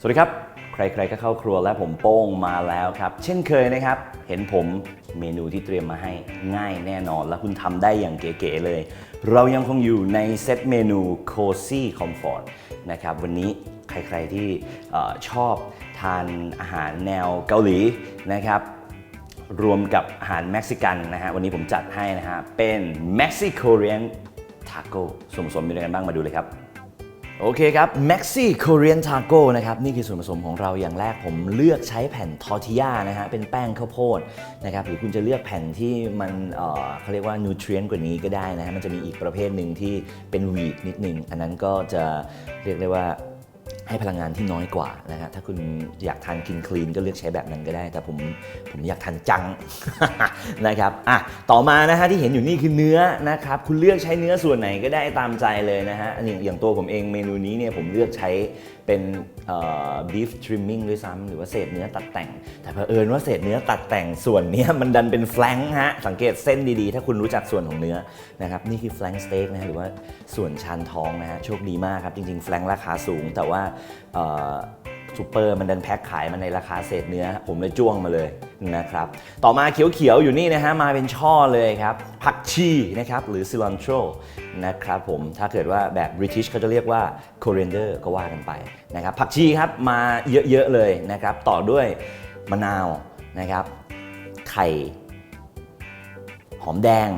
สวัสดีครับ ใครๆก็เข้าครัวและผมโป้งมาแล้วครับ เช่นเคยนะครับ เห็นผมเมนูที่เตรียมมาให้ง่ายแน่นอน และคุณทำได้อย่างเก๋ๆเลย เรายังคงอยู่ในเซตเมนู Cozy Comfort นะครับ วันนี้ใครๆที่อชอบทานอาหารแนวเกาหลีนะครับรวมกับอาหารเม็กซิกันนะฮะวันนี้ผมจัดให้นะฮะเป็น Maxi Korean Taco ส่วนผสมมีอะไรกันบ้างมาดูเลยครับ โอเคครับ Maxi Korean Taco นะครับ นี่คือส่วนผสมของเราอย่างแรกผมเลือกใช้แผ่นทอร์ติยานะฮะ เป็นแป้งข้าวโพดนะครับหรือคุณจะเลือกแผ่นที่มันเอ่อเขาเรียกว่านูเทรีนกว่านี้ก็ได้นะฮะ มันจะมีอีกประเภทหนึ่งที่เป็นวีดนิดนึง อันนั้นก็จะเรียกได้ว่า ให้พลังงานที่น้อยกว่านะฮะถ้าคุณอยากทานกินคลีนก็เลือกใช้แบบนั้นก็ได้ แต่ผมผมอยากทานจังนะครับอะต่อมานะฮะที่เห็นอยู่นี่คือเนื้อนะครับคุณเลือกใช้เนื้อส่วนไหนก็ได้ตามใจเลยนะฮะอันนี้อย่างตัวผมเองเมนูนี้เนี่ยผมเลือกใช้ เป็น beef trimming ด้วยซ้ำหรือว่าเศษเนื้อตัดแต่ง แต่เผอิญว่าเศษเนื้อตัดแต่งส่วนเนี้มันดันเป็นแฟลงฮะ สังเกตเส้นดีๆ ถ้าคุณรู้จักส่วนของเนื้อนะครับ นี่คือแฟลงสเต็กนะฮะหรือว่าส่วนชานท้องนะฮะ โชคดีมากครับ จริงๆแฟลงราคาสูงแต่ว่า ซูเปอร์มันดันแพ็คขายมาในราคาเศษเนื้อ ผมเลยจ้วงมาเลยนะครับ ต่อมาเขียวๆอยู่นี่นะฮะมาเป็นช่อเลยครับผักชีนะครับหรือซิลันโตรนะครับผมถ้าเกิดว่าแบบบริทิชเขาจะเรียกว่า coriander ก็ว่ากันไปนะครับผักชีครับมาเยอะๆเลยนะครับต่อด้วยมะนาวนะครับไข่ หอมแดง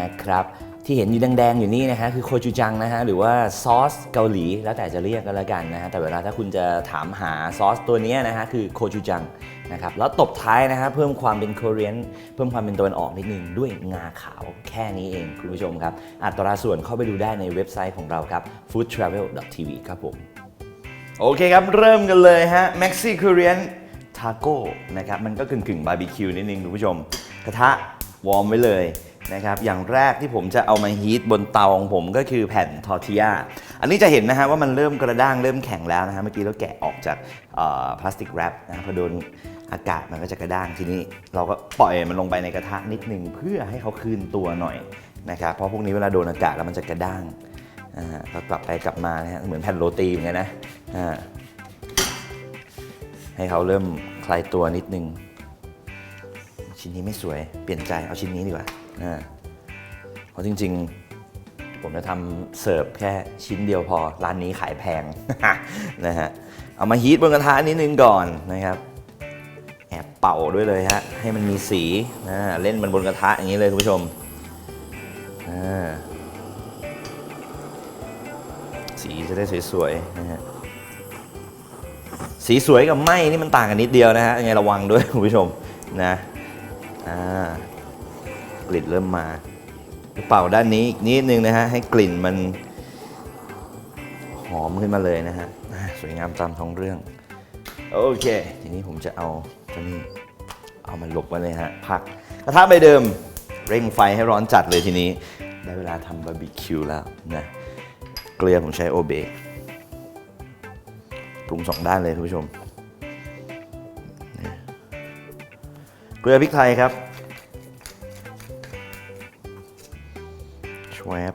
นะครับ ที่เห็นอยู่แดงๆอยู่นี่นะฮะคือโคจูจังนะฮะหรือว่าซอสเกาหลีแล้วแต่จะเรียกก็แล้วกันนะฮะแต่เวลาถ้าคุณจะถามหาซอสตัวนี้นะฮะคือโคจูจังนะครับแล้วตบท้ายนะฮะเพิ่มความเป็น k o เ e ียนเพิ่มความเป็นตะวันออกนิดนึงด้วยงาขาวแค่นี้เองคุณผู้ชมครับ อัตราส่วนเข้าไปดูได้ในเว็บไซต์ของเราครับ foodtravel.tv ครับผม โอเคครับ เริ่มกันเลยฮะ Maxi Korean Taco นะครับมันก็กึ่งกึ่งบาร์บีคิวนิดนึงคุณผู้ชม กระทะวอร์มไว้เลย นะครับอย่างแรกที่ผมจะเอามาฮีทบนเตาของผมก็คือแผ่นทอร์ติยาอันนี้จะเห็นนะฮะว่ามันเริ่มกระด้างเริ่มแข็งแล้วนะฮะเมื่อกี้เราแกะออกจากพลาสติกแรปนะพอโดนอากาศมันก็จะกระด้างทีนี้ เราก็ปล่อยมันลงไปในกระทะนิดนึงเพื่อให้เขาคืนตัวหน่อยนะครับเพราะพวกนี้เวลาโดนอากาศแล้วมันจะกระด้างอ่าก็กลับไปกลับมานะฮะเหมือนแผ่นโรตีเหมือนกันนะอ่าให้เขาเริ่มคลายตัวนิดนึง ชิ้นนี้ไม่สวยเปลี่ยนใจเอาชิ้นนี้ดีกว่า เพราะจริง ๆ ผมจะทำเสิร์ฟแค่ชิ้นเดียวพอ ร้านนี้ขายแพงนะฮะ เอามาฮีทบนกระทะนิดนึงก่อนนะครับ แอบเป่าด้วยเลยฮะ ให้มันมีสีนะเล่นมันบนกระทะอย่างนี้เลยคุณผู้ชม สีจะได้สวยๆนะฮะสีสวยกับไหมนี่มันต่างกันนิดเดียวนะฮะยังไงระวังด้วยคุณผู้ชมนะ อ่า กลิ่นเริ่มมาเป่าด้านนี้อีกนิดนึงนะฮะให้กลิ่นมันหอมขึ้นมาเลยนะฮะสวยงามตามท้องเรื่อง โอเค ทีนี้ผมจะเอาตัวนี้เอามาหลบไว้เลยฮะพักกระทะใบเดิมเร่งไฟให้ร้อนจัดเลยทีนี้ ได้เวลาทำบาร์บีคิวแล้วนะเกลือผมใช้โอเบปรุงสองด้านเลยคุณผู้ชม เกลือพริกไทยครับ ชวบ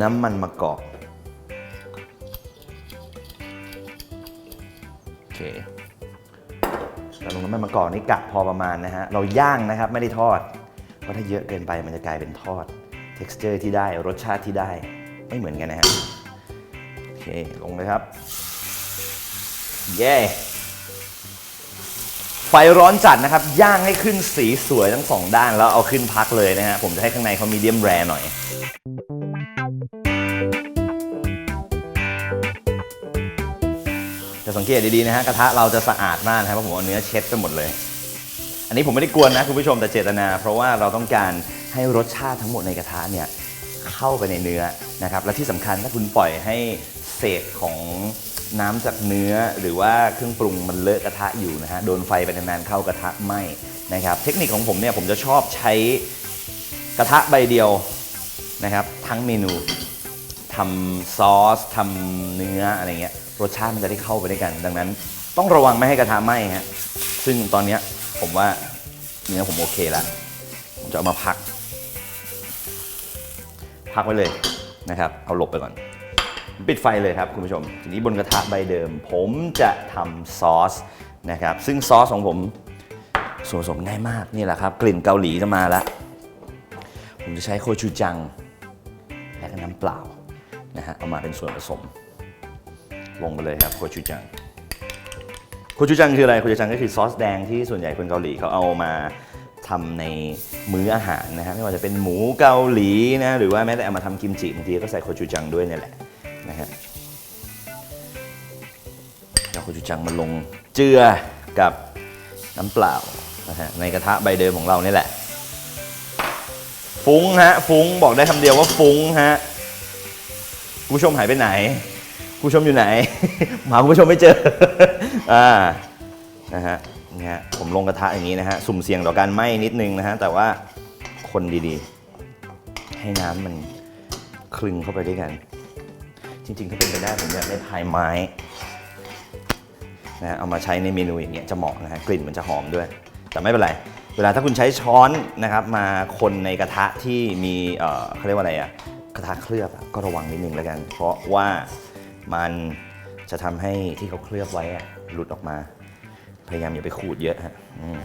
น้ำมันมะกอกโอเคเราลงน้ำมันมะกอกนี่กะพอประมาณนะฮะ เราย่างนะครับไม่ได้ทอด เพราะถ้าเยอะเกินไปมันจะกลายเป็นทอด texture ที่ได้รสชาติที่ได้ไม่เหมือนกันนะฮะ โอเค ลงเลยครับ เย้ ไฟร้อนจัดนะครับ ย่างให้ขึ้นสีสวยทั้งสองด้านแล้วเอาขึ้นพักเลยนะฮะ ผมจะให้ข้างในเขามีเดียมแรหน่อย จะสังเกตดีๆนะฮะ กระทะเราจะสะอาดมากนะครับเพราะผมเอาเนื้อเช็ดไปหมดเลย อันนี้ผมไม่ได้กวนนะคุณผู้ชมแต่เจตนา เพราะว่าเราต้องการให้รสชาติทั้งหมดในกระทะเนี่ยเข้าไปในเนื้อนะครับ และที่สำคัญถ้าคุณปล่อยให้เศษของ น้ำจากเนื้อหรือว่าเครื่องปรุงมันเลอะกระทะอยู่นะฮะโดนไฟไปนานๆเข้ากระทะไหมนะครับ เทคนิคของผมเนี่ยผมจะชอบใช้กระทะใบเดียวนะครับ ทั้งเมนูทำซอสทำเนื้ออะไรเงี้ยรสชาติมันจะได้เข้าไปด้วยกัน ดังนั้นต้องระวังไม่ให้กระทะไหมฮะซึ่งตอนนี้ผมว่าเนื้อผมโอเคแล้วผมจะเอามาพัก พักไว้เลยนะครับ เอาหลบไปก่อน ปิดไฟเลยครับคุณผู้ชม ทีนี้บนกระทะใบเดิม ผมจะทำซอสนะครับ ซึ่งซอสของผมส่วนผสมง่ายมากนี่แหละครับ กลิ่นเกาหลีจะมาแล้ว ผมจะใช้โคชูจัง และก็น้ำเปล่านะฮะเอามาเป็นส่วนผสม ลงไปเลยครับโคชูจังโคชูจังคืออะไรโคชูจังก็คือซอสแดงที่ส่วนใหญ่คนเกาหลีเขาเอามาทำในมื้ออาหารนะฮะไม่ว่าจะเป็นหมูเกาหลีนะหรือว่าแม้แต่เอามาทำกิมจิบางทีก็ใส่โคชูจังด้วยนี่แหละ นะฮะเอาโคชูจังมาลงเจือกับน้ำเปล่านะฮะในกระทะใบเดิมของเรานี่แหละ ฟุ้งฮะ ฟุ้งบอกได้คำเดียวว่าฟุ้งฮะคุณผู้ชมหายไปไหนคุณผู้ชมอยู่ไหน หาคุณผู้ชมไม่เจออ่านะฮะนี่ฮะผมลงกระทะอย่างนี้นะฮะสุ่มเสี่ยงต่อการไหม้นิดนึงนะฮะแต่ว่าคนดีๆ ให้น้ำมันคลึงเข้าไปด้วยกัน จริงๆ ถ้าเป็นไปได้ผมอยากได้พายไม้นะฮะเอามาใช้ในเมนูอย่างเงี้ยจะเหมาะนะฮะกลิ่นมันจะหอมด้วย แต่ไม่เป็นไร เวลาถ้าคุณใช้ช้อนนะครับ มาคนในกระทะที่มีเอ่อเขาเรียกว่าอะไรอะกระทะเคลือบอะก็ระวังนิดนึงแล้วกัน เพราะว่ามันจะทำให้ที่เขาเคลือบไว้อะหลุดออกมา พยายามอย่าไปขูดเยอะฮะอืม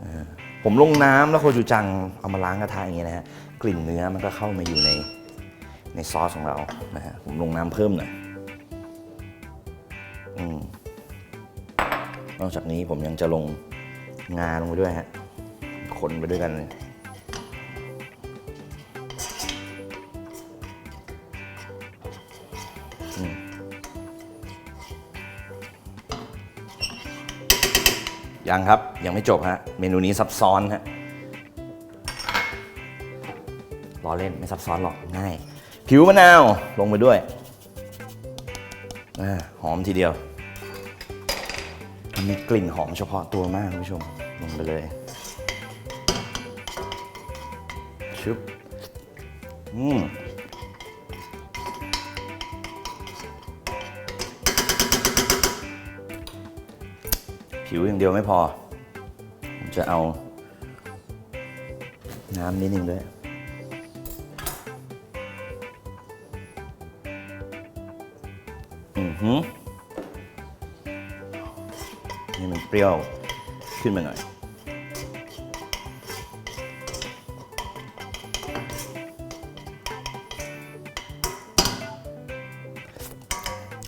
เออผมลงน้ำแล้วโคจูจังเอามาล้างกระทะอย่างเงี้ยนะฮะกลิ่นเนื้อมันก็เข้ามาอยู่ใน ในซอสของเรานะฮะผมลงน้ำเพิ่มหน่อยอนอกจากนี้ผมยังจะลงงาลงไปด้วยฮะคนไปด้วยกันเลยยังครับ ยังไม่จบฮะ เมนูนี้ซับซ้อนฮะล้อเล่นไม่ซับซ้อนหรอกง่าย ผิวมะนาวลงไปด้วยอหอมทีเดียว มีกลิ่นหอมเฉพาะตัวมากคุณผู้ชม ลงไปเลยชึบอืมผิวอย่างเดียวไม่พอ ผมจะเอาน้ำนิดนึงด้วย นี่มันเปรี้ยวขึ้นมาหน่อย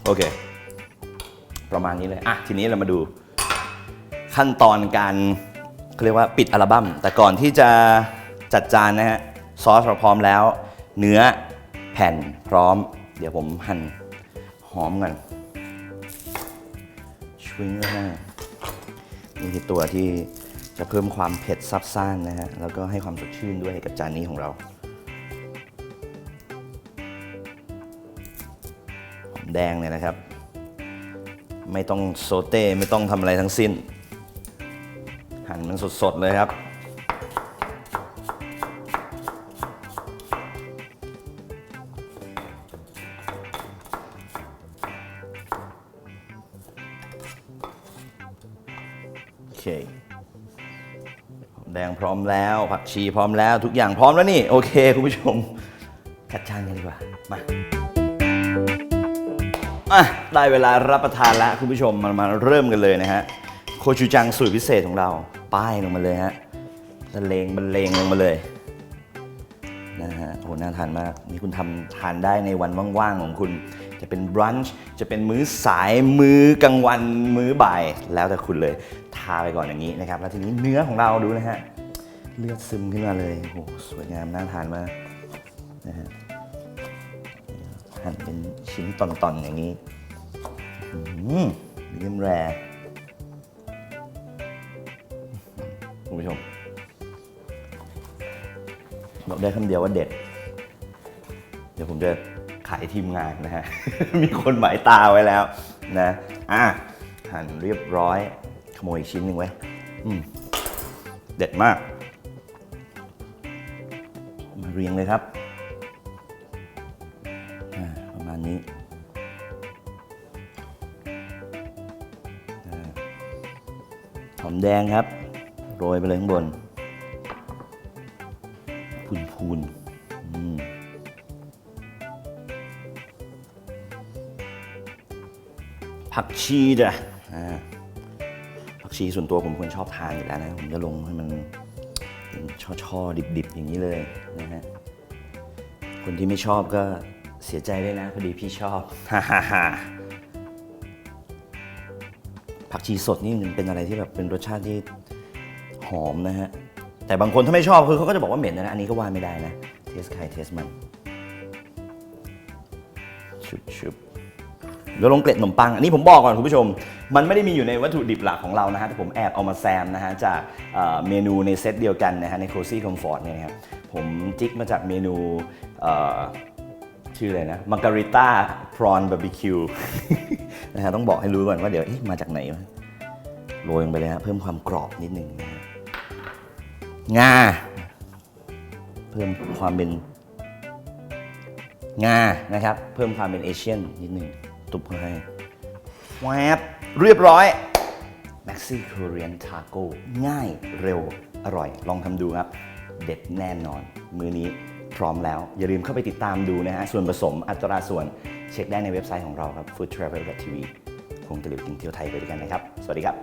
โอเค ประมาณนี้เลย อะ ทีนี้เรามาดูขั้นตอนการเขาเรียกว่าปิดอัลบั้ม แต่ก่อนที่จะจัดจานนะฮะ ซอสเราพร้อมแล้ว เนื้อแผ่นพร้อม เดี๋ยวผมหั่นหอมกัน ชวิงเลย นี่คือตัวที่จะเพิ่มความเผ็ดซับซ่านนะฮะ แล้วก็ให้ความสดชื่นด้วยกับจานนี้ของเราหอมแดงเนี่ยนะครับ ไม่ต้องโซเต้ไม่ต้องทำอะไรทั้งสิ้น หั่นมันสดๆเลยครับ ร้อมแล้ว ผักชีพร้อมแล้วทุกอย่างพร้อมแล้วนี่ โอเค คุณผู้ชมจัดจานกันดีกว่า มาอะได้เวลารับประทานแล้วคุณผู้ชมมามาเริ่มกันเลยนะฮะ โคชูจังสูตรพิเศษของเรา ป้ายลงมาเลยฮะบรรเลงบรรเลงลงมาเลยนะฮะโหน่าทานมาก นี่คุณทำทานได้ในวันว่างๆของคุณ จะเป็นบรันช์จะเป็นมื้อสายมื้อกลางวันมื้อบ่าย แล้วแต่คุณเลย ทาไปก่อนอย่างนี้นะครับ แล้วทีนี้เนื้อของเราดูนะฮะ เลือดซึมขึ้นมาเลยโหสวยงามน่าทานมากนะฮะหั่นเป็นชิ้นตอนๆอย่างนี้มีเดียมแร่คุณผู้ชมบอกได้คำเดียวว่าเด็ด เดี๋ยวผมจะขายทีมงานนะฮะ มีคนหมายตาไว้แล้วนะ อะ หั่นเรียบร้อย ขโมยอีกชิ้นหนึ่งไว้อืมเด็ดมาก เรียงเลยครับประมาณนี้หอมแดงครับ โรยไปเลยข้างบนพูนพูนผักชีจ้ะผักชีส่วนตัวผมควรชอบทานอยู่แล้วนะ ผมจะลงให้มัน ช่อๆ ดิบๆ อย่างนี้เลยนะฮะ คนที่ไม่ชอบก็เสียใจด้วยนะ พอดีพี่ชอบฮ่าฮ่าฮ่าผักชีสดนี่มันเป็นอะไรที่แบบเป็นรสชาติที่หอมนะฮะ แต่บางคนถ้าไม่ชอบคือเขาก็จะบอกว่าเหม็นนะ อันนี้ก็ว่าไม่ได้นะ เทสใครเทสมัน ชุบชุบ เดี๋ยวลงเกล็ดขนมปัง อันนี้ผมบอกก่อนคุณผู้ชม มันไม่ได้มีอยู่ในวัตถุดิบหลักของเรานะฮะแต่ผมแอบเอามาแซมนะฮะจากเมนูในเซตเดียวกันนะฮะใน Cozy Comfort เนี่ยนะครับผมจิ๊กมาจากเมนูชื่ออะไรนะมาการิต้าพรอนบาร์บีคิวนะฮะต้องบอกให้รู้ก่อนว่าเดี๋ยวมาจากไหนโรยลงไปเลยฮะเพิ่มความกรอบนิดหนึ่งนะฮะงา เพิ่มความเป็นงานะครับ เพิ่มความเป็นเอเชียนนิดนึง ตุบเข้าให้แวบเรียบร้อย Maxi Korean Taco ง่ายเร็วอร่อย ลองทำดูครับ เด็ดแน่นอน มือนี้พร้อมแล้ว อย่าลืมเข้าไปติดตามดูนะฮะ ส่วนผสมอัตราส่วนเช็คได้ในเว็บไซต์ของเราครับ foodtravel.tv คงตะลิวกินเที่ยวไทยไปด้วยกันนะครับ สวัสดีครับ